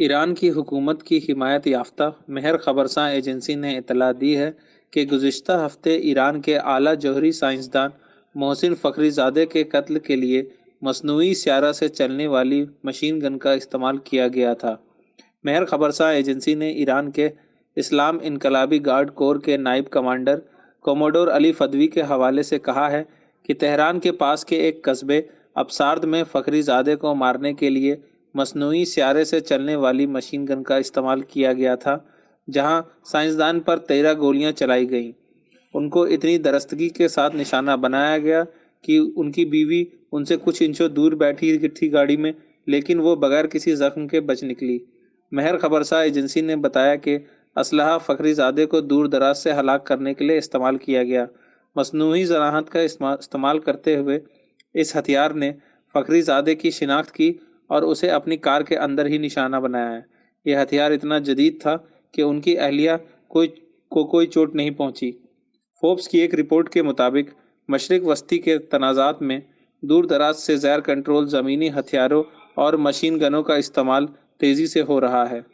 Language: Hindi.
ईरान की हुकूमत की हिमायत याफ्ता, मेहर खबरसा एजेंसी ने इतला दी है कि गुज्त हफ़्ते ईरान के आला जौहरी साइंसदान मोहसिन फ़खरीज़ादे के कत्ल के लिए मसनू स्यारा से चलने वाली मशीन गन का इस्तेमाल किया गया था। मेहर खबरसा एजेंसी ने ईरान के इस्लाम इनकलाबी गार्ड कोर के नायब कमांडर कोमोडोर अली फदवी के हवाले से कहा है कि तेहरान के पास के एक कस्बे अबसार्द में फ़खरीज़ादे को मारने के लिए मसनू स्यारे से चलने वाली मशीन गन का इस्तेमाल किया गया था, जहाँ साइंसदान पर तेरह गोलियाँ चलाई गईं। उनको इतनी दरस्तगी के साथ निशाना बनाया गया कि उनकी बीवी उनसे कुछ इंचों दूर बैठी थी गाड़ी में, लेकिन वो बगैर किसी जख्म के बच निकली। महर खबरसा एजेंसी ने बताया कि असलहा फ़खरीज़ादे को दूर दराज से हलाक करने के लिए इस्तेमाल किया गया। मसनू जराहत का इस्तेमाल करते हुए इस हथियार ने फ़खरीज़ादे की शिनाख्त की और उसे अपनी कार के अंदर ही निशाना बनाया है। यह हथियार इतना जदीद था कि उनकी अहलिया कोई, को कोई चोट नहीं पहुँची। फोब्स की एक रिपोर्ट के मुताबिक, मशरक वस्ती के तनाज़ात में दूर दराज से ज़ैर कंट्रोल ज़मीनी हथियारों और मशीन गनों का इस्तेमाल तेज़ी से हो रहा है।